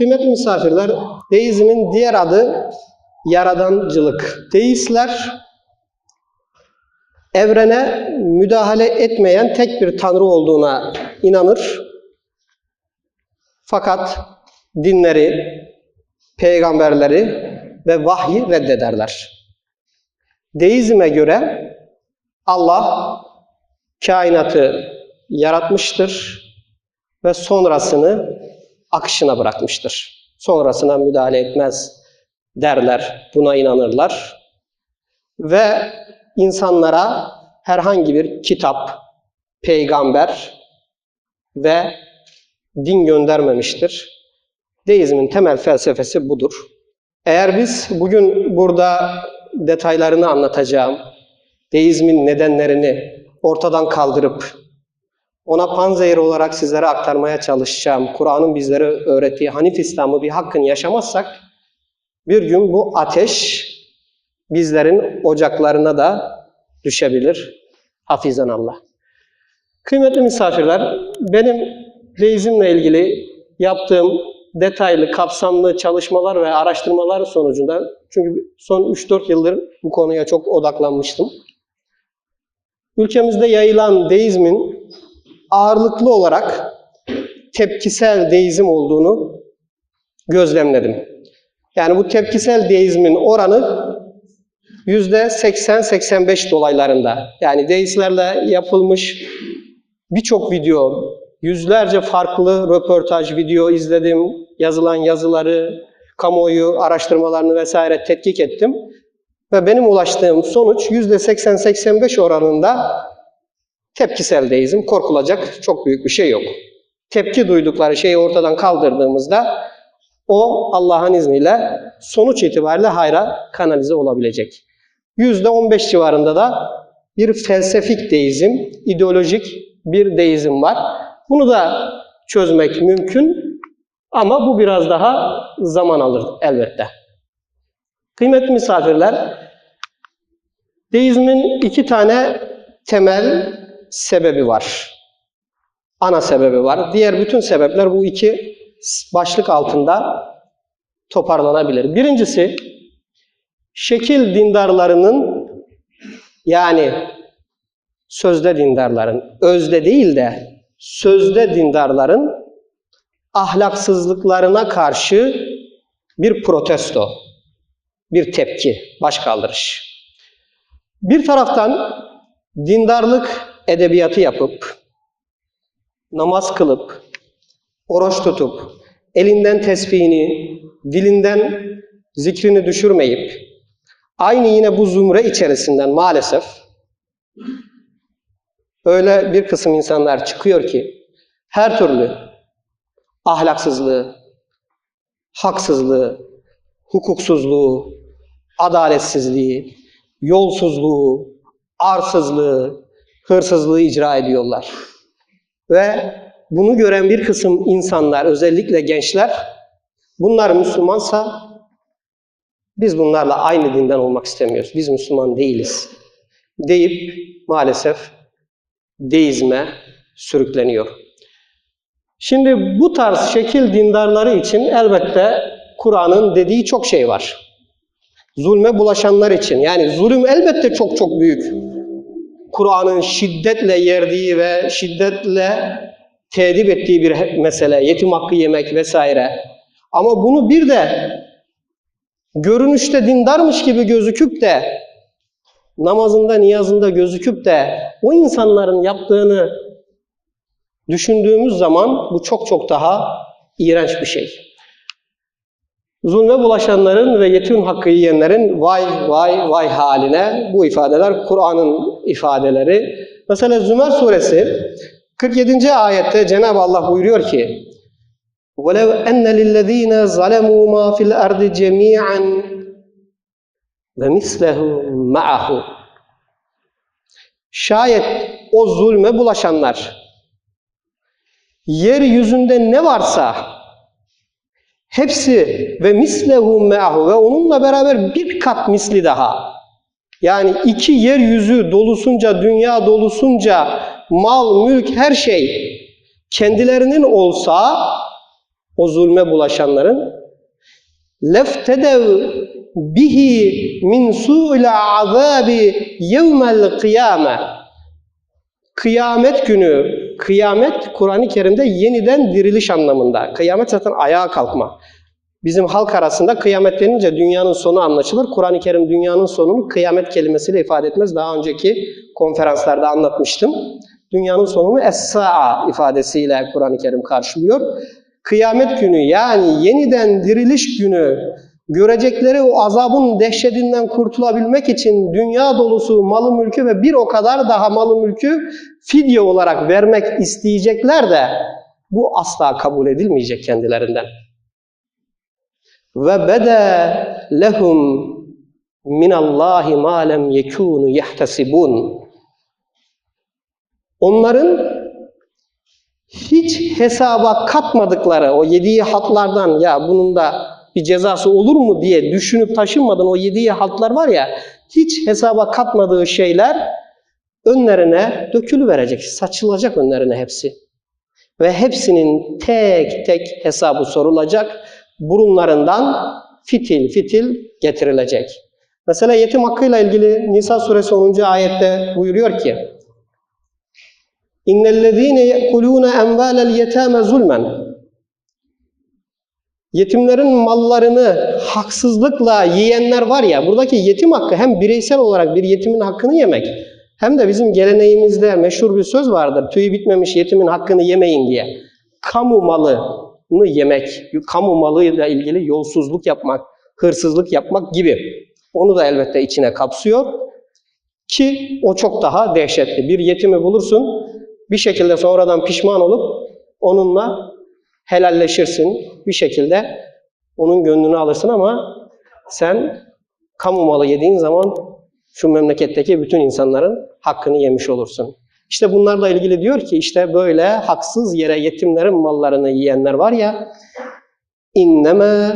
Kıymetli misafirler, deizmin diğer adı yaradancılık. Deistler evrene müdahale etmeyen tek bir tanrı olduğuna inanır. Fakat dinleri, peygamberleri ve vahyi reddederler. Deizme göre Allah kainatı yaratmıştır ve sonrasını akışına bırakmıştır. Sonrasına müdahale etmez derler, buna inanırlar. Ve insanlara herhangi bir kitap, peygamber ve din göndermemiştir. Deizmin temel felsefesi budur. Eğer biz bugün burada detaylarını anlatacağım, deizmin nedenlerini ortadan kaldırıp ona panzehir olarak sizlere aktarmaya çalışacağım. Kur'an'ın bizlere öğrettiği Hanif İslam'ı bir hakkın yaşamazsak bir gün bu ateş bizlerin ocaklarına da düşebilir. Hafizan Allah. Kıymetli misafirler, benim deizmle ilgili yaptığım detaylı, kapsamlı çalışmalar ve araştırmalar sonucunda çünkü son 3-4 yıldır bu konuya çok odaklanmıştım. Ülkemizde yayılan deizmin ağırlıklı olarak tepkisel deizm olduğunu gözlemledim. Yani bu tepkisel deizmin oranı yüzde 80-85 dolaylarında. Yani deistlerle yapılmış birçok video, yüzlerce farklı röportaj, video izledim, yazılan yazıları, kamuoyu araştırmalarını vesaire tetkik ettim. Ve benim ulaştığım sonuç yüzde 80-85 oranında tepkisel deizm, korkulacak çok büyük bir şey yok. Tepki duydukları şeyi ortadan kaldırdığımızda o Allah'ın izniyle sonuç itibariyle hayra kanalize olabilecek. Yüzde 15 civarında da bir felsefik deizm, ideolojik bir deizm var. Bunu da çözmek mümkün ama bu biraz daha zaman alır elbette. Kıymetli misafirler, deizmin iki tane temel sebebi var. Ana sebebi var. Diğer bütün sebepler bu iki başlık altında toparlanabilir. Birincisi, şekil dindarlarının yani sözde dindarların, özde değil de sözde dindarların ahlaksızlıklarına karşı bir protesto, bir tepki, başkaldırış. Bir taraftan dindarlık edebiyatı yapıp, namaz kılıp, oruç tutup, elinden tesbihini, dilinden zikrini düşürmeyip, aynı yine bu zümre içerisinden maalesef öyle bir kısım insanlar çıkıyor ki, her türlü ahlaksızlığı, haksızlığı, hukuksuzluğu, adaletsizliği, yolsuzluğu, arsızlığı, hırsızlığı icra ediyorlar. Ve bunu gören bir kısım insanlar, özellikle gençler, bunlar Müslümansa biz bunlarla aynı dinden olmak istemiyoruz. Biz Müslüman değiliz. Deyip maalesef deizme sürükleniyor. Şimdi bu tarz şekil dindarları için elbette Kur'an'ın dediği çok şey var. Zulme bulaşanlar için. Yani zulüm elbette çok çok büyük. Kur'an'ın şiddetle yerdiği ve şiddetle tedip ettiği bir mesele. Yetim hakkı yemek vesaire. Ama bunu bir de görünüşte dindarmış gibi gözüküp de namazında, niyazında gözüküp de o insanların yaptığını düşündüğümüz zaman bu çok çok daha iğrenç bir şey. Zulme bulaşanların ve yetim hakkı yiyenlerin vay vay vay haline bu ifadeler Kur'an'ın ifadeleri. Mesela Zümer suresi 47. ayette Cenab-ı Allah buyuruyor ki وَلَوْ أَنَّ لِلَّذ۪ينَ ظَلَمُوا مَا فِي الْأَرْضِ جَمِيعًا وَمِثْلَهُ مَعَهُ Şayet o zulme bulaşanlar yeryüzünde ne varsa hepsi ve mislehu me'ahu ve onunla beraber bir kat misli daha. Yani iki yeryüzü dolusunca, dünya dolusunca mal, mülk, her şey kendilerinin olsa o zulme bulaşanların leftedev bihi min su'il azabi yevmel kıyame Kıyamet günü, kıyamet Kur'an-ı Kerim'de yeniden diriliş anlamında. Kıyamet zaten ayağa kalkma. Bizim halk arasında kıyamet denince dünyanın sonu anlaşılır. Kur'an-ı Kerim dünyanın sonunu kıyamet kelimesiyle ifade etmez. Daha önceki konferanslarda anlatmıştım. Dünyanın sonunu Es-Sa'a ifadesiyle Kur'an-ı Kerim karşılıyor. Kıyamet günü yani yeniden diriliş günü görecekleri o azabın dehşetinden kurtulabilmek için dünya dolusu malı mülkü ve bir o kadar daha malı mülkü fidye olarak vermek isteyecekler de bu asla kabul edilmeyecek kendilerinden. Ve bede lehum min Allahi ma lem yekunu yahtasibun. Onların hiç hesaba katmadıkları o yediği hatlardan ya bunun da bir cezası olur mu diye düşünüp taşınmadan o yediği haltlar var ya hiç hesaba katmadığı şeyler önlerine dökülü verecek, saçılacak önlerine hepsi. Ve hepsinin tek tek hesabı sorulacak. Burunlarından fitil fitil getirilecek. Mesela yetim hakkıyla ilgili Nisa suresi 10. ayette buyuruyor ki İnnellezîne ye'kulûne envâlel yetâme zulmen Yetimlerin mallarını haksızlıkla yiyenler var ya, buradaki yetim hakkı hem bireysel olarak bir yetimin hakkını yemek, hem de bizim geleneğimizde meşhur bir söz vardır, tüyü bitmemiş yetimin hakkını yemeyin diye. Kamu malını yemek, kamu malıyla ilgili yolsuzluk yapmak, hırsızlık yapmak gibi. Onu da elbette içine kapsıyor. Ki o çok daha dehşetli. Bir yetimi bulursun, bir şekilde sonradan pişman olup onunla helalleşirsin. Bir şekilde onun gönlünü alırsın ama sen kamu malı yediğin zaman şu memleketteki bütün insanların hakkını yemiş olursun. İşte bunlarla ilgili diyor ki işte böyle haksız yere yetimlerin mallarını yiyenler var ya inneme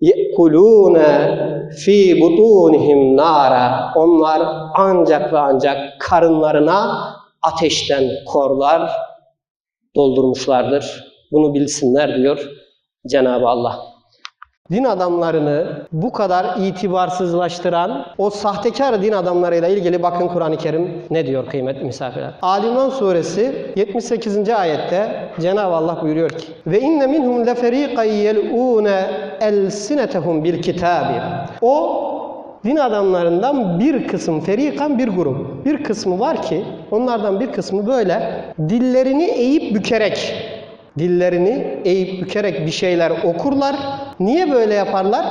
yekulune fi butunihim nara onlar ancak ve ancak karınlarına ateşten korlar doldurmuşlardır. Bunu bilsinler diyor Cenab-ı Allah. Din adamlarını bu kadar itibarsızlaştıran o sahtekar din adamlarıyla ilgili bakın Kur'an-ı Kerim ne diyor kıymetli misafirler. Ali suresi 78. ayette Cenab-ı Allah buyuruyor ki ve inne minhum leferiqan yel'une elsinetehum bil kitabi. O din adamlarından bir kısım, ferikan bir grup. Bir kısmı var ki onlardan bir kısmı böyle dillerini eğip bükerek dillerini eğip bükerek bir şeyler okurlar. Niye böyle yaparlar?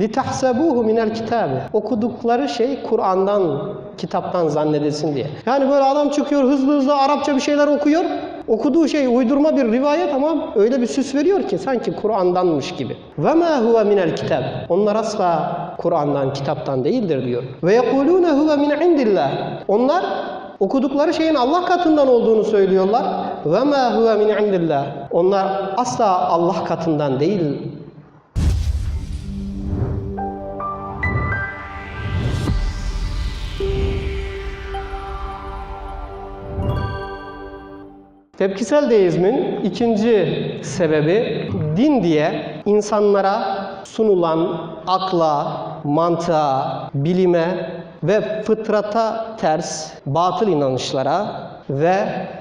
لِتَحْسَبُوهُ مِنَ الْكِتَابِ Okudukları şey Kur'an'dan, kitaptan zannedilsin diye. Yani böyle adam çıkıyor hızlı hızlı Arapça bir şeyler okuyor. Okuduğu şey uydurma bir rivayet ama öyle bir süs veriyor ki sanki Kur'an'danmış gibi. وَمَا هُوَ مِنَ الْكِتَابِ Onlar asla Kur'an'dan, kitaptan değildir diyor. وَيَقُولُونَ هُوَ مِنْ عِنْدِ اللّٰهِ Onlar okudukları şeyin Allah katından olduğunu söylüyorlar. Ve ma huve min indillah. Onlar asla Allah katından değil. Tepkisel deizmin ikinci sebebi din diye insanlara sunulan akla, mantığa, bilime ve fıtrata ters batıl inanışlara ve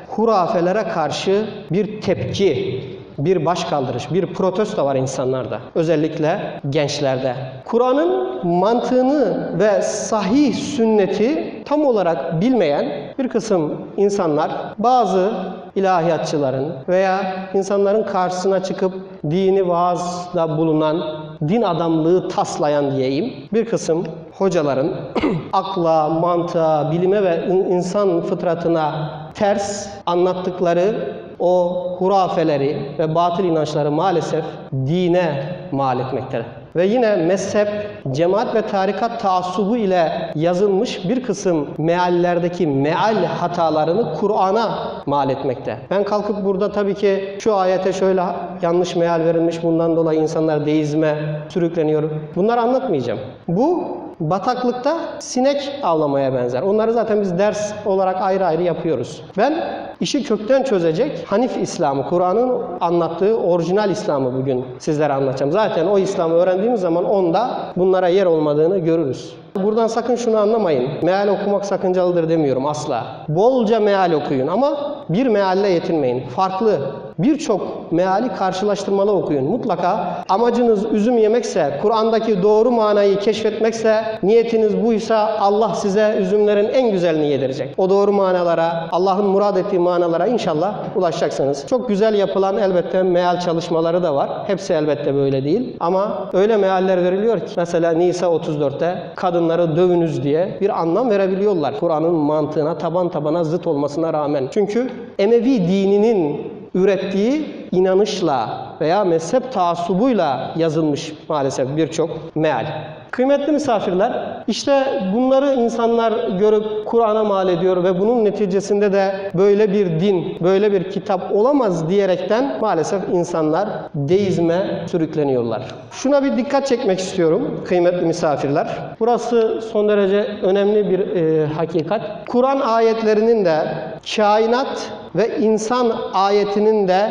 hurafelere karşı bir tepki, bir başkaldırış, bir protesto var insanlarda. Özellikle gençlerde. Kur'an'ın mantığını ve sahih sünneti tam olarak bilmeyen bir kısım insanlar bazı ilahiyatçıların veya insanların karşısına çıkıp dini vaazda bulunan, din adamlığı taslayan diyeyim bir kısım hocaların akla, mantığa, bilime ve insan fıtratına ters anlattıkları o hurafeleri ve batıl inançları maalesef dine mal etmektedir. Ve yine mezhep, cemaat ve tarikat taassubu ile yazılmış bir kısım meallerdeki meal hatalarını Kur'an'a mal etmekte. Ben kalkıp burada tabii ki şu ayete şöyle yanlış meal verilmiş bundan dolayı insanlar deizme sürükleniyor. Bunları anlatmayacağım. Bu bataklıkta sinek avlamaya benzer. Onları zaten biz ders olarak ayrı ayrı yapıyoruz. Ben işi kökten çözecek Hanif İslam'ı, Kur'an'ın anlattığı orijinal İslam'ı bugün sizlere anlatacağım. Zaten o İslam'ı öğrendiğimiz zaman onda bunlara yer olmadığını görürüz. Buradan sakın şunu anlamayın. Meal okumak sakıncalıdır demiyorum asla. Bolca meal okuyun ama bir mealle yetinmeyin. Farklı birçok meali karşılaştırmalı okuyun. Mutlaka amacınız üzüm yemekse, Kur'an'daki doğru manayı keşfetmekse, niyetiniz buysa Allah size üzümlerin en güzelini yedirecek. O doğru manalara, Allah'ın murad ettiği manalara inşallah ulaşacaksınız. Çok güzel yapılan elbette meal çalışmaları da var. Hepsi elbette böyle değil. Ama öyle mealler veriliyor ki mesela Nisa 34'te kadınları dövünüz diye bir anlam verebiliyorlar. Kur'an'ın mantığına taban tabana zıt olmasına rağmen. Çünkü Emevi dininin ürettiği inanışla veya mezhep taassubuyla yazılmış maalesef birçok meal. Kıymetli misafirler, işte bunları insanlar görüp Kur'an'a mal ediyor ve bunun neticesinde de böyle bir din, böyle bir kitap olamaz diyerekten maalesef insanlar deizme sürükleniyorlar. Şuna bir dikkat çekmek istiyorum kıymetli misafirler. Burası son derece önemli bir e, hakikat. Kur'an ayetlerinin de kainat ve insan ayetinin de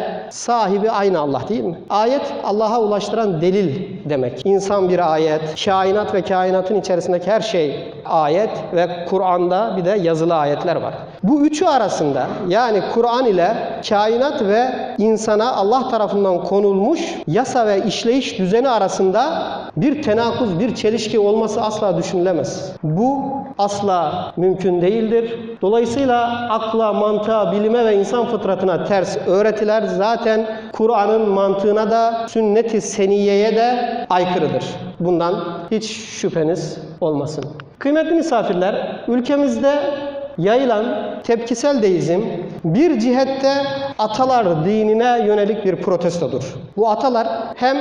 sahibi aynı Allah değil mi? Ayet Allah'a ulaştıran delil demek. İnsan bir ayet, kainat ve kainatın içerisindeki her şey ayet ve Kur'an'da bir de yazılı ayetler var. Bu üçü arasında yani Kur'an ile kainat ve insana Allah tarafından konulmuş yasa ve işleyiş düzeni arasında bir tenakuz, bir çelişki olması asla düşünülemez. Bu asla mümkün değildir. Dolayısıyla akla, mantığa, bilime ve insan fıtratına ters öğretiler zaten Kur'an'ın mantığına da sünnet-i seniyeye de aykırıdır. Bundan hiç şüpheniz olmasın. Kıymetli misafirler, ülkemizde yayılan tepkisel deizm bir cihette atalar dinine yönelik bir protestodur. Bu atalar hem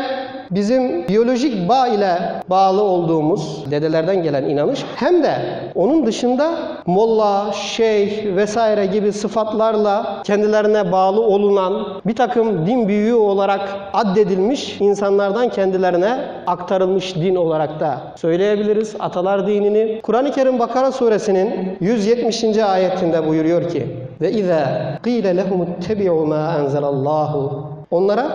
bizim biyolojik bağ ile bağlı olduğumuz dedelerden gelen inanış hem de onun dışında molla, şeyh vesaire gibi sıfatlarla kendilerine bağlı olunan bir takım din büyüğü olarak addedilmiş insanlardan kendilerine aktarılmış din olarak da söyleyebiliriz. Atalar dinini Kur'an-ı Kerim Bakara suresinin 170. ayetinde buyuruyor ki ve iza qila lehum ittabi'u ma enzelallahu Onlara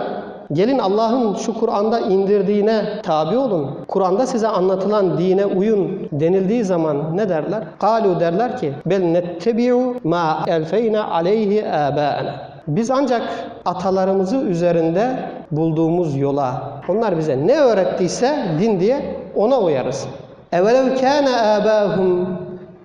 gelin Allah'ın şu Kur'an'da indirdiğine tabi olun. Kur'an'da size anlatılan dine uyun denildiği zaman ne derler? Kalu derler ki bel nettebi'u ma elfeyne aleyhi abâena. Biz ancak atalarımızı üzerinde bulduğumuz yola, onlar bize ne öğrettiyse din diye ona uyarız. Evelev kâne âbâhum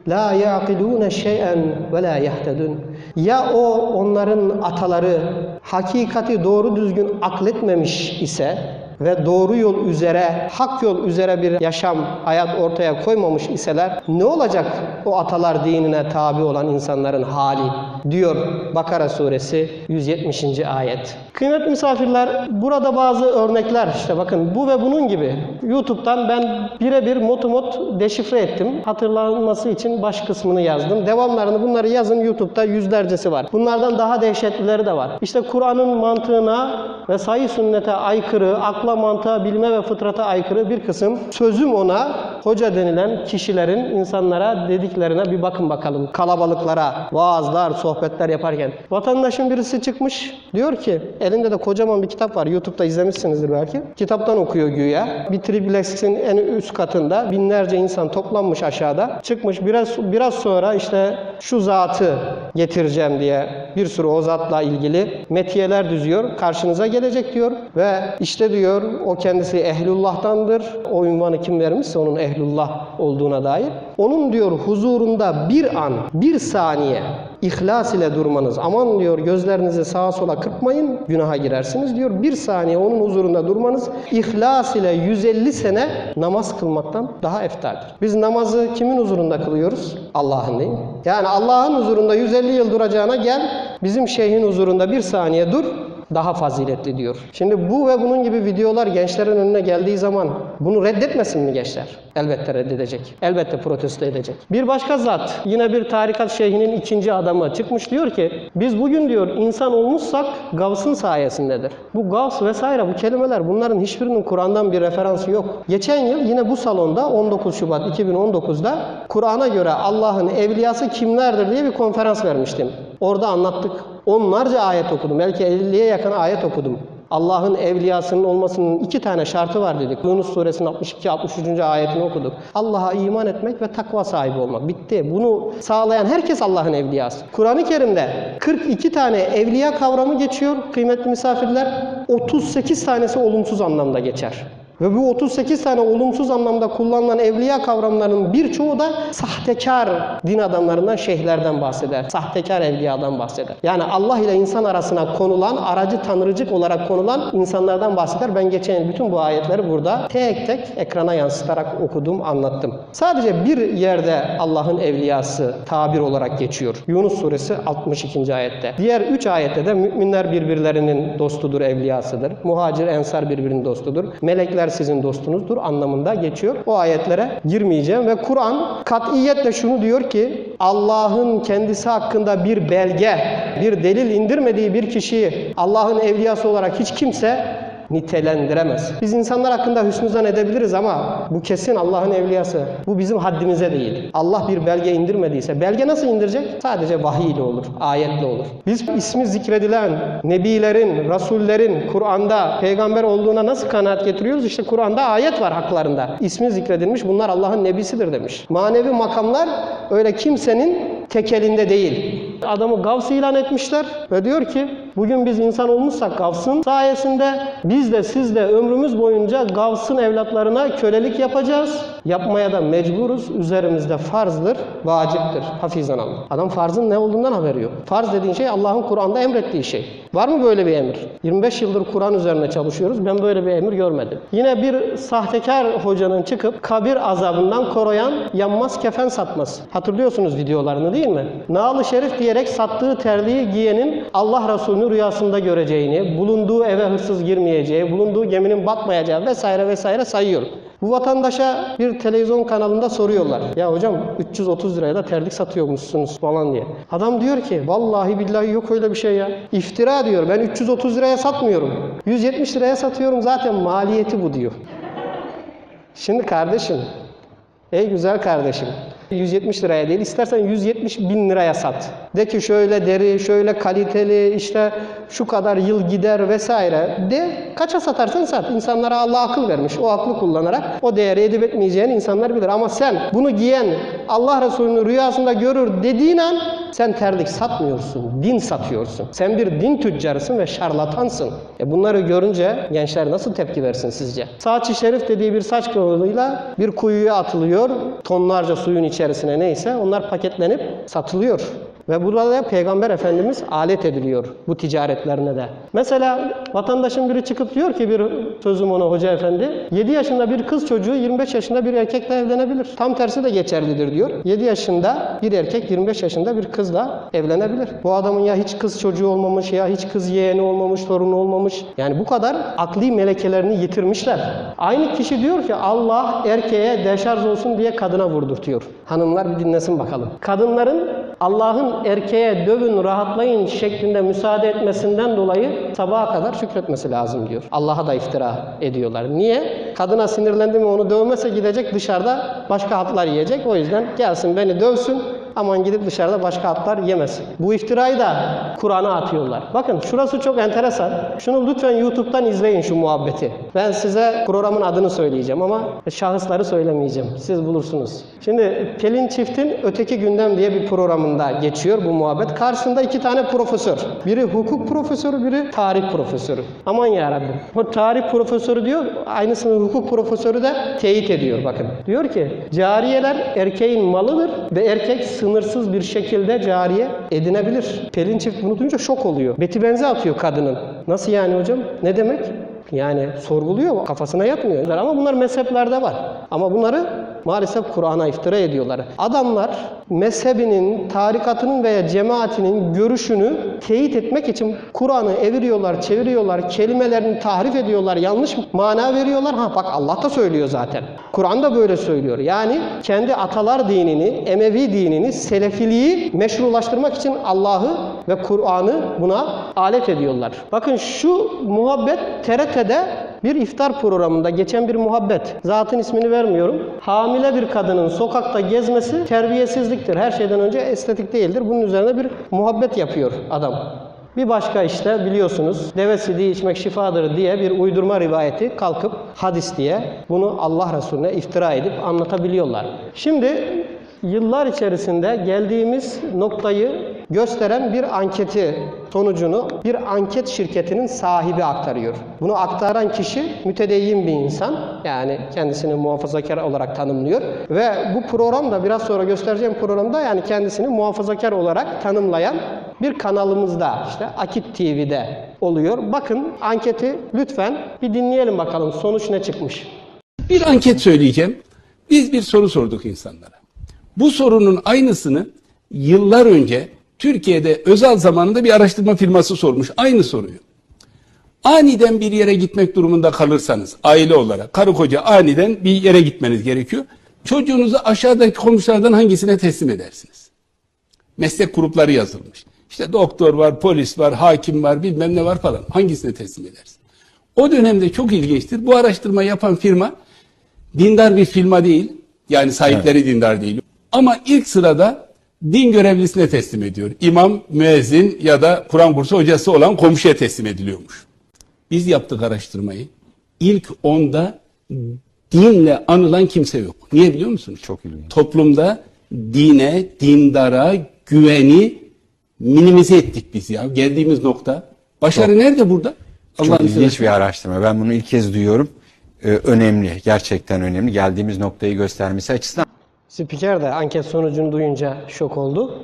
La yaqilune şey'en ve la yahtedun. Ya o onların ataları hakikati doğru düzgün akletmemiş ise ve doğru yol üzere, hak yol üzere bir yaşam, hayat ortaya koymamış iseler ne olacak o atalar dinine tabi olan insanların hali diyor Bakara suresi 170. ayet. Kıymetli misafirler burada bazı örnekler işte bakın bu ve bunun gibi YouTube'dan ben birebir motomot deşifre ettim. Hatırlanması için baş kısmını yazdım. Devamlarını bunları yazın YouTube'da yüzlercesi var. Bunlardan daha dehşetlileri de var. İşte Kur'an'ın mantığına ve sahih sünnete aykırı, akla mantığa, bilme ve fıtrata aykırı bir kısım sözüm ona hoca denilen kişilerin insanlara dediklerine bir bakın bakalım. Kalabalıklara, vaazlar, sohbetler yaparken. Vatandaşın birisi çıkmış diyor ki elinde de kocaman bir kitap var. YouTube'da izlemişsinizdir belki. Kitaptan okuyor güya. Bir triplex'in en üst katında binlerce insan toplanmış aşağıda. Çıkmış biraz biraz sonra işte şu zatı getireceğim diye bir sürü o zatla ilgili metiyeler düzüyor. Karşınıza gelecek diyor ve işte diyor o kendisi ehlullah'tandır. O ünvanı kim vermişse onun ehlullah olduğuna dair. Onun diyor huzurunda bir an, bir saniye ihlas ile durmanız. Aman diyor gözlerinizi sağa sola kırpmayın, günaha girersiniz diyor. Bir saniye onun huzurunda durmanız ihlas ile 150 sene namaz kılmaktan daha eftaldir. Biz namazı kimin huzurunda kılıyoruz? Allah'ın değil mi? Yani Allah'ın huzurunda 150 yıl duracağına gel bizim şeyhin huzurunda bir saniye dur. Daha faziletli diyor. Şimdi bu ve bunun gibi videolar gençlerin önüne geldiği zaman bunu reddetmesin mi gençler? Elbette reddedecek. Elbette protesto edecek. Bir başka zat yine bir tarikat şeyhinin ikinci adamı çıkmış diyor ki biz bugün diyor insan olmuşsak Gavs'ın sayesindedir. Bu Gavs vesaire bu kelimeler bunların hiçbirinin Kur'an'dan bir referansı yok. Geçen yıl yine bu salonda 19 Şubat 2019'da Kur'an'a göre Allah'ın evliyası kimlerdir diye bir konferans vermiştim. Orada anlattık. Onlarca ayet okudum. Belki 50'ye yakın ayet okudum. Allah'ın evliyasının olmasının iki tane şartı var dedik. Yunus suresinin 62-63. ayetini okuduk. Allah'a iman etmek ve takva sahibi olmak. Bitti. Bunu sağlayan herkes Allah'ın evliyası. Kur'an-ı Kerim'de 42 tane evliya kavramı geçiyor kıymetli misafirler. 38 tanesi olumsuz anlamda geçer. Ve bu 38 tane olumsuz anlamda kullanılan evliya kavramlarının birçoğu da sahtekar din adamlarından, şeyhlerden bahseder. Sahtekar evliyadan bahseder. Yani Allah ile insan arasına konulan, aracı tanrıcık olarak konulan insanlardan bahseder. Ben geçen bütün bu ayetleri burada tek tek ekrana yansıtarak okudum, anlattım. Sadece bir yerde Allah'ın evliyası tabir olarak geçiyor. Yunus suresi 62. ayette. Diğer 3 ayette de müminler birbirlerinin dostudur, evliyasıdır. Muhacir, ensar birbirinin dostudur. Melekler sizin dostunuzdur anlamında geçiyor. O ayetlere girmeyeceğim ve Kur'an katiyetle şunu diyor ki Allah'ın kendisi hakkında bir belge, bir delil indirmediği bir kişiyi Allah'ın evliyası olarak hiç kimse nitelendiremez. Biz insanlar hakkında hüsnü edebiliriz ama bu kesin Allah'ın evliyası. Bu bizim haddimize değil. Allah bir belge indirmediyse, belge nasıl indirecek? Sadece vahiy ile olur, ayetle olur. Biz ismi zikredilen nebilerin, rasullerin Kur'an'da peygamber olduğuna nasıl kanaat getiriyoruz? İşte Kur'an'da ayet var haklarında. İsmi zikredilmiş, bunlar Allah'ın nebisidir demiş. Manevi makamlar öyle kimsenin tek elinde değil. Adamı Gavs ilan etmişler ve diyor ki bugün biz insan olmuşsak Gavs'ın sayesinde biz de siz de ömrümüz boyunca Gavs'ın evlatlarına kölelik yapacağız. Yapmaya da mecburuz. Üzerimizde farzdır, vaciptir. Hafizan Allah. Adam farzın ne olduğundan haberi yok. Farz dediğin şey Allah'ın Kur'an'da emrettiği şey. Var mı böyle bir emir? 25 yıldır Kur'an üzerine çalışıyoruz. Ben böyle bir emir görmedim. Yine bir sahtekar hocanın çıkıp kabir azabından koruyan yanmaz kefen satması. Hatırlıyorsunuz videolarını değil mi? Nalı Şerif diyerek sattığı terliği giyenin Allah Resulü'nü rüyasında göreceğini, bulunduğu eve hırsız girmeyeceği, bulunduğu geminin batmayacağı vesaire vesaire sayıyor. Bu vatandaşa bir televizyon kanalında soruyorlar. Ya hocam 330 liraya da terlik satıyormuşsunuz falan diye. Adam diyor ki vallahi billahi yok öyle bir şey ya. İftira diyor. Ben 330 liraya satmıyorum. 170 liraya satıyorum zaten maliyeti bu diyor. Şimdi kardeşim, ey güzel kardeşim, 170 liraya değil, istersen 170 bin liraya sat. De ki şöyle deri, şöyle kaliteli, işte şu kadar yıl gider vesaire. De kaça satarsan sat. İnsanlara Allah akıl vermiş. O aklı kullanarak o değeri edip etmeyeceğini insanlar bilir. Ama sen bunu giyen Allah Resulü'nü rüyasında görür dediğin an sen terlik satmıyorsun, din satıyorsun. Sen bir din tüccarısın ve şarlatansın. E bunları görünce gençler nasıl tepki versin sizce? Saç-ı şerif dediği bir saç kıvılıyla bir kuyuya atılıyor. Tonlarca suyun içerisine neyse onlar paketlenip satılıyor. Ve burada da Peygamber Efendimiz alet ediliyor bu ticaretlerine de. Mesela vatandaşın biri çıkıp diyor ki bir sözüm ona hoca efendi 7 yaşında bir kız çocuğu 25 yaşında bir erkekle evlenebilir. Tam tersi de geçerlidir diyor. 7 yaşında bir erkek 25 yaşında bir kızla evlenebilir. Bu adamın ya hiç kız çocuğu olmamış ya hiç kız yeğeni olmamış, torunu olmamış. Yani bu kadar akli melekelerini yitirmişler. Aynı kişi diyor ki Allah erkeğe deşarj olsun diye kadına vurdurtuyor. Hanımlar bir dinlesin bakalım. Kadınların Allah'ın erkeğe dövün, rahatlayın şeklinde müsaade etmesinden dolayı sabaha kadar şükretmesi lazım diyor. Allah'a da iftira ediyorlar. Niye? Kadına sinirlendi mi onu dövmese gidecek dışarıda başka hatlar yiyecek. O yüzden gelsin beni dövsün aman gidip dışarıda başka hatlar yemesin. Bu iftirayı da Kur'an'a atıyorlar. Bakın şurası çok enteresan. Şunu lütfen YouTube'dan izleyin şu muhabbeti. Ben size programın adını söyleyeceğim ama şahısları söylemeyeceğim. Siz bulursunuz. Şimdi Pelin Çift'in Öteki Gündem diye bir programında geçiyor bu muhabbet. Karşısında iki tane profesör. Biri hukuk profesörü, biri tarih profesörü. Aman ya Rabbim. O tarih profesörü diyor, aynısını hukuk profesörü de teyit ediyor bakın. Diyor ki, cariyeler erkeğin malıdır ve erkek sınırsız bir şekilde cariye edinebilir. Pelin Çift bunu duyunca şok oluyor. Beti benze atıyor kadının. Nasıl yani hocam? Ne demek? Yani sorguluyor, kafasına yatmıyor. Ama bunlar mezheplerde var. Ama bunları maalesef Kur'an'a iftira ediyorlar. Adamlar mezhebinin, tarikatının veya cemaatinin görüşünü teyit etmek için Kur'an'ı eviriyorlar, çeviriyorlar, kelimelerini tahrif ediyorlar, yanlış mana veriyorlar. Ha bak Allah da söylüyor zaten. Kur'an da böyle söylüyor. Yani kendi atalar dinini, Emevi dinini, Selefiliği meşrulaştırmak için Allah'ı ve Kur'an'ı buna alet ediyorlar. Bakın şu muhabbet TRT'de bir iftar programında geçen bir muhabbet. Zatın ismini vermiyorum. Hamile bir kadının sokakta gezmesi terbiyesizliktir. Her şeyden önce estetik değildir. Bunun üzerine bir muhabbet yapıyor adam. Bir başka işte biliyorsunuz deve sidiği içmek şifadır diye bir uydurma rivayeti kalkıp hadis diye bunu Allah Resulüne iftira edip anlatabiliyorlar. Şimdi yıllar içerisinde geldiğimiz noktayı gösteren bir anketi sonucunu bir anket şirketinin sahibi aktarıyor. Bunu aktaran kişi mütedeyyin bir insan. Yani kendisini muhafazakar olarak tanımlıyor. Ve bu program da biraz sonra göstereceğim programda yani kendisini muhafazakar olarak tanımlayan bir kanalımızda işte Akit TV'de oluyor. Bakın anketi lütfen bir dinleyelim bakalım sonuç ne çıkmış. Bir anket söyleyeceğim. Biz bir soru sorduk insanlara. Bu sorunun aynısını yıllar önce Türkiye'de özel zamanında bir araştırma firması sormuş. Aynı soruyu. Aniden bir yere gitmek durumunda kalırsanız aile olarak karı koca aniden bir yere gitmeniz gerekiyor. Çocuğunuzu aşağıdaki komşulardan hangisine teslim edersiniz? Meslek grupları yazılmış. İşte doktor var, polis var, hakim var, bilmem ne var falan. Hangisine teslim edersin? O dönemde çok ilginçtir. Bu araştırma yapan firma dindar bir firma değil. Yani sahipleri dindar değil. Ama ilk sırada din görevlisine teslim ediyor. İmam, müezzin ya da Kur'an kursu hocası olan komşuya teslim ediliyormuş. Biz yaptık araştırmayı. İlk onda dinle anılan kimse yok. Niye biliyor musunuz? Çok ilginç. Toplumda dine, dindara, güveni minimize ettik biz ya. Geldiğimiz nokta. Başarı nerede burada? Çok ilginç bir araştırma. Ben bunu ilk kez duyuyorum. Ee, önemli. Gerçekten önemli. Geldiğimiz noktayı göstermesi açısından. Spiker de anket sonucunu duyunca şok oldu.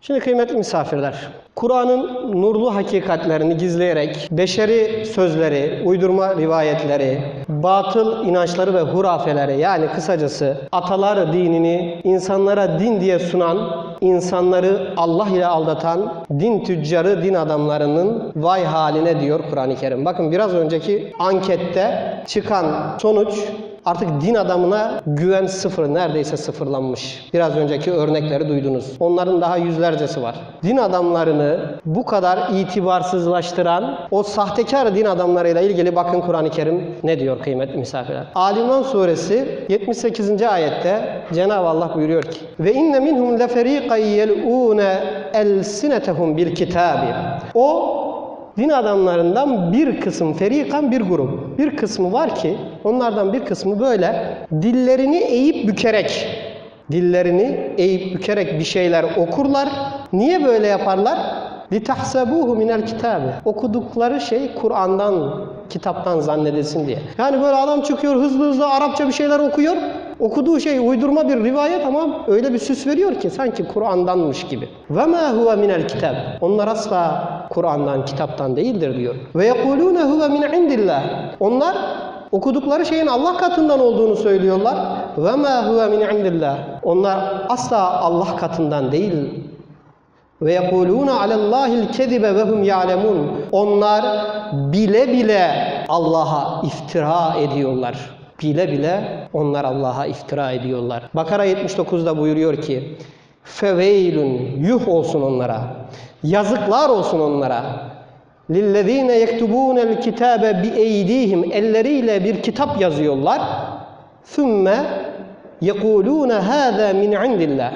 Şimdi kıymetli misafirler, Kur'an'ın nurlu hakikatlerini gizleyerek beşeri sözleri, uydurma rivayetleri, batıl inançları ve hurafeleri yani kısacası atalar dinini insanlara din diye sunan, insanları Allah ile aldatan din tüccarı, din adamlarının vay haline diyor Kur'an-ı Kerim. Bakın biraz önceki ankette çıkan sonuç Artık din adamına güven sıfır, neredeyse sıfırlanmış. Biraz önceki örnekleri duydunuz. Onların daha yüzlercesi var. Din adamlarını bu kadar itibarsızlaştıran o sahtekar din adamlarıyla ilgili bakın Kur'an-ı Kerim ne diyor kıymetli misafirler. Ali suresi 78. ayette Cenab-ı Allah buyuruyor ki ve inne minhum leferiqan yel'une elsinetehum bil kitabi. O din adamlarından bir kısım, ferikan bir grup, bir kısmı var ki onlardan bir kısmı böyle dillerini eğip bükerek, dillerini eğip bükerek bir şeyler okurlar. Niye böyle yaparlar? لِتَحْسَبُوهُ مِنَ الْكِتَابِ Okudukları şey Kur'an'dan, kitaptan zannedilsin diye. Yani böyle adam çıkıyor hızlı hızlı Arapça bir şeyler okuyor. Okuduğu şey uydurma bir rivayet ama öyle bir süs veriyor ki sanki Kur'an'danmış gibi. Ve ma huve minel kitab. Onlar asla Kur'an'dan, kitaptan değildir diyor. Ve yekulune huve min indillah. Onlar okudukları şeyin Allah katından olduğunu söylüyorlar. Ve ma huve min indillah. Onlar asla Allah katından değil. Ve yekulune alellahil kezibe ve hum ya'lemun. Onlar bile bile Allah'a iftira ediyorlar. Bile bile onlar Allah'a iftira ediyorlar. Bakara 79'da buyuruyor ki Feveylün yuh olsun onlara. Yazıklar olsun onlara. Lillezine yektubunel kitabe bi eydihim elleriyle bir kitap yazıyorlar. Sümme yekulune hâzâ min indillah.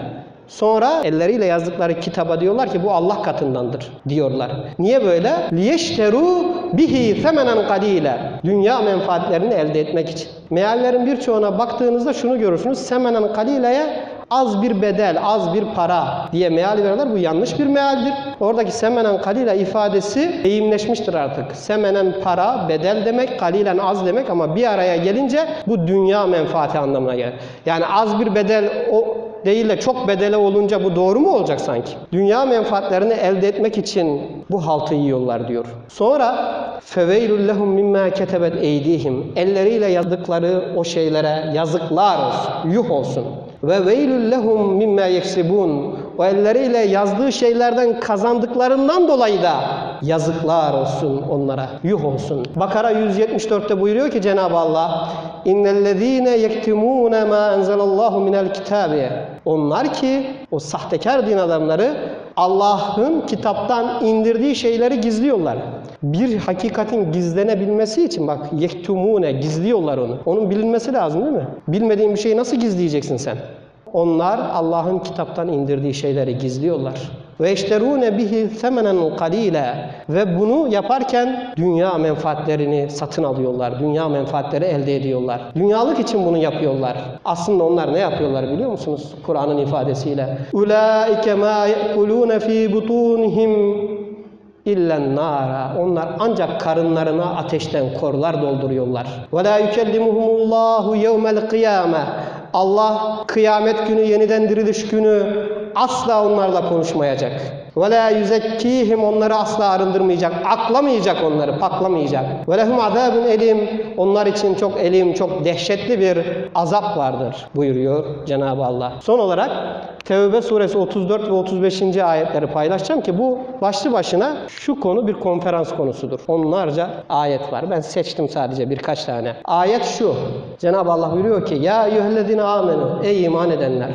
Sonra elleriyle yazdıkları kitaba diyorlar ki bu Allah katındandır diyorlar. Niye böyle? Liyeşteru bihi semenen kalile. Dünya menfaatlerini elde etmek için. Meallerin birçoğuna baktığınızda şunu görürsünüz. Semenen kalileye az bir bedel, az bir para diye meal verirler. Bu yanlış bir mealdir. Oradaki semenen kalile ifadesi deyimleşmiştir artık. Semenen para, bedel demek, kalilen az demek ama bir araya gelince bu dünya menfaati anlamına gelir. Yani az bir bedel o değil de çok bedele olunca bu doğru mu olacak sanki? Dünya menfaatlerini elde etmek için bu haltı yiyorlar diyor. Sonra feveylül lehum mimma ketebet eydihim. Elleriyle yazdıkları o şeylere yazıklar olsun, yuh olsun. Ve veylül lehum mimma yeksibun. O elleriyle yazdığı şeylerden kazandıklarından dolayı da yazıklar olsun onlara, yuh olsun. Bakara 174'te buyuruyor ki Cenab-ı Allah İnnellezîne yektimûne mâ enzelallahu minel kitâbi Onlar ki o sahtekar din adamları Allah'ın kitaptan indirdiği şeyleri gizliyorlar. Bir hakikatin gizlenebilmesi için bak yektumune gizliyorlar onu. Onun bilinmesi lazım değil mi? Bilmediğin bir şeyi nasıl gizleyeceksin sen? Onlar Allah'ın kitaptan indirdiği şeyleri gizliyorlar. Ve işterune bihi semenen kalile ve bunu yaparken dünya menfaatlerini satın alıyorlar. Dünya menfaatleri elde ediyorlar. Dünyalık için bunu yapıyorlar. Aslında onlar ne yapıyorlar biliyor musunuz? Kur'an'ın ifadesiyle. Ulaike ma yekulune fi butunihim illen nara. Onlar ancak karınlarına ateşten korlar dolduruyorlar. Ve la yukellimuhumullahu yevmel kıyame. Allah kıyamet günü yeniden diriliş günü asla onlarla konuşmayacak. Ve la yuzekkihim onları asla arındırmayacak, aklamayacak onları, paklamayacak. Ve lehum azabun elim onlar için çok elim, çok dehşetli bir azap vardır buyuruyor Cenab-ı Allah. Son olarak Tevbe suresi 34 ve 35. ayetleri paylaşacağım ki bu başlı başına şu konu bir konferans konusudur. Onlarca ayet var. Ben seçtim sadece birkaç tane. Ayet şu. Cenab-ı Allah buyuruyor ki Ya eyyühellezine amenu ey iman edenler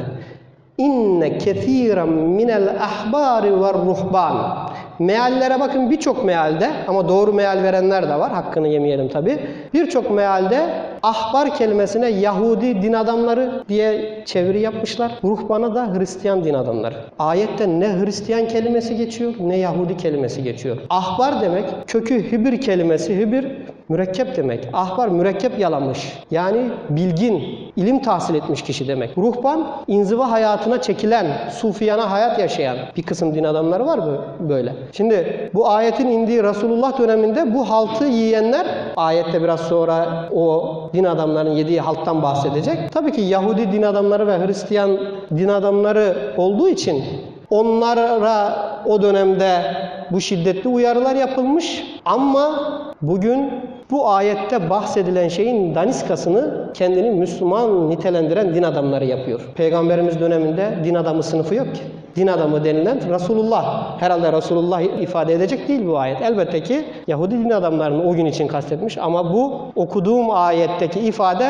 İnne kethiren minel ahbari ve ruhban. Meallere bakın birçok mealde ama doğru meal verenler de var. Hakkını yemeyelim tabi. Birçok mealde ahbar kelimesine Yahudi din adamları diye çeviri yapmışlar. Ruhbana da Hristiyan din adamları. Ayette ne Hristiyan kelimesi geçiyor ne Yahudi kelimesi geçiyor. Ahbar demek kökü hibir kelimesi hibir mürekkep demek. Ahbar mürekkep yalamış. Yani bilgin, ilim tahsil etmiş kişi demek. Ruhban inziva hayatına çekilen, sufiyana hayat yaşayan bir kısım din adamları var mı böyle? Şimdi bu ayetin indiği Resulullah döneminde bu haltı yiyenler ayette biraz sonra o din adamlarının yediği halttan bahsedecek. Tabii ki Yahudi din adamları ve Hristiyan din adamları olduğu için onlara o dönemde bu şiddetli uyarılar yapılmış ama bugün bu ayette bahsedilen şeyin daniskasını kendini Müslüman nitelendiren din adamları yapıyor. Peygamberimiz döneminde din adamı sınıfı yok ki. Din adamı denilen Resulullah. Herhalde Resulullah ifade edecek değil bu ayet. Elbette ki Yahudi din adamlarını o gün için kastetmiş ama bu okuduğum ayetteki ifade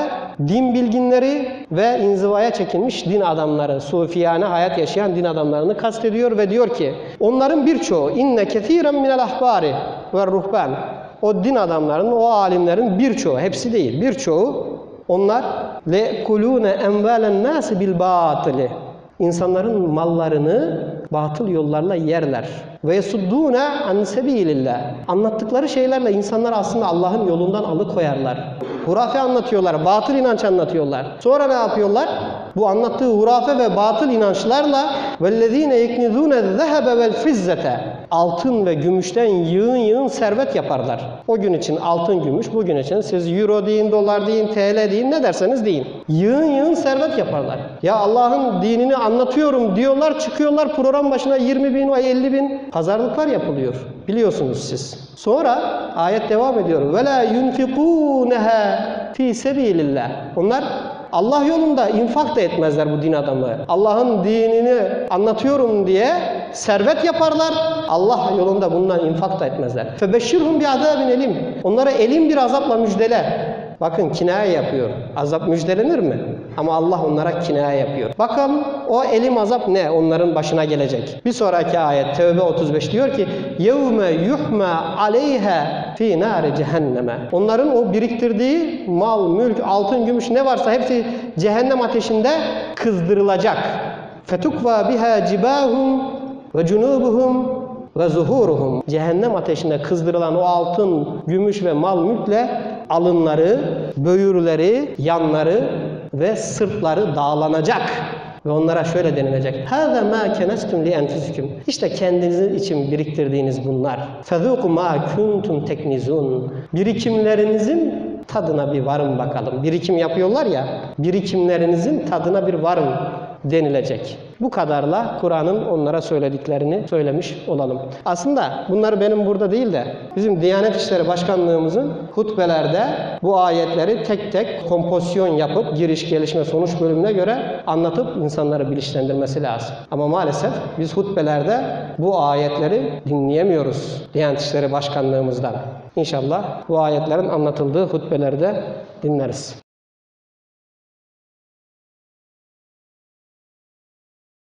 din bilginleri ve inzivaya çekilmiş din adamları, sufiyane hayat yaşayan din adamlarını kastediyor ve diyor ki onların birçoğu inne kethiren minel ahbari ve ruhban o din adamlarının, o alimlerin birçoğu, hepsi değil, birçoğu onlar le kulune envalen nasi bil batili. İnsanların mallarını batıl yollarla yerler. Ve suddune an sebilillah. Anlattıkları şeylerle insanlar aslında Allah'ın yolundan alıkoyarlar. Hurafe anlatıyorlar, batıl inanç anlatıyorlar. Sonra ne yapıyorlar? Bu anlattığı hurafe ve batıl inançlarla vellezine yeknizune zehebe vel fizzete altın ve gümüşten yığın yığın servet yaparlar. O gün için altın gümüş, bugün için siz euro deyin, dolar deyin, TL deyin, ne derseniz deyin. Yığın yığın servet yaparlar. Ya Allah'ın dinini anlatıyorum diyorlar, çıkıyorlar program başına 20 bin ve 50 bin pazarlıklar yapılıyor. Biliyorsunuz siz. Sonra ayet devam ediyor. Ve la yunfikuneha fi sebilillah. Onlar Allah yolunda infak da etmezler bu din adamı. Allah'ın dinini anlatıyorum diye servet yaparlar. Allah yolunda bundan infak da etmezler. Febeşşirhum bi azabin elim. Onlara elim bir azapla müjdele. Bakın kinaye yapıyor. Azap müjdelenir mi? Ama Allah onlara kinaye yapıyor. Bakalım o elim azap ne? Onların başına gelecek. Bir sonraki ayet Tevbe 35 diyor ki يَوْمَ يُحْمَى عَلَيْهَا ف۪ي نَارِ cehenneme. Onların o biriktirdiği mal, mülk, altın, gümüş ne varsa hepsi cehennem ateşinde kızdırılacak. فَتُكْوَى بِهَا جِبَاهُمْ وَجُنُوبُهُمْ ve zuhuruhum cehennem ateşinde kızdırılan o altın, gümüş ve mal mülkle alınları, böğürleri, yanları ve sırtları dağlanacak. Ve onlara şöyle denilecek. Hâzâ mâ kenestum li. İşte kendinizin için biriktirdiğiniz bunlar. Fezûku mâ kuntum teknizun. Birikimlerinizin tadına bir varın bakalım. Birikim yapıyorlar ya. Birikimlerinizin tadına bir varın. denilecek. Bu kadarla Kur'an'ın onlara söylediklerini söylemiş olalım. Aslında bunları benim burada değil de bizim Diyanet İşleri Başkanlığımızın hutbelerde bu ayetleri tek tek kompozisyon yapıp giriş, gelişme, sonuç bölümüne göre anlatıp insanları bilinçlendirmesi lazım. Ama maalesef biz hutbelerde bu ayetleri dinleyemiyoruz Diyanet İşleri Başkanlığımızdan. İnşallah bu ayetlerin anlatıldığı hutbelerde dinleriz.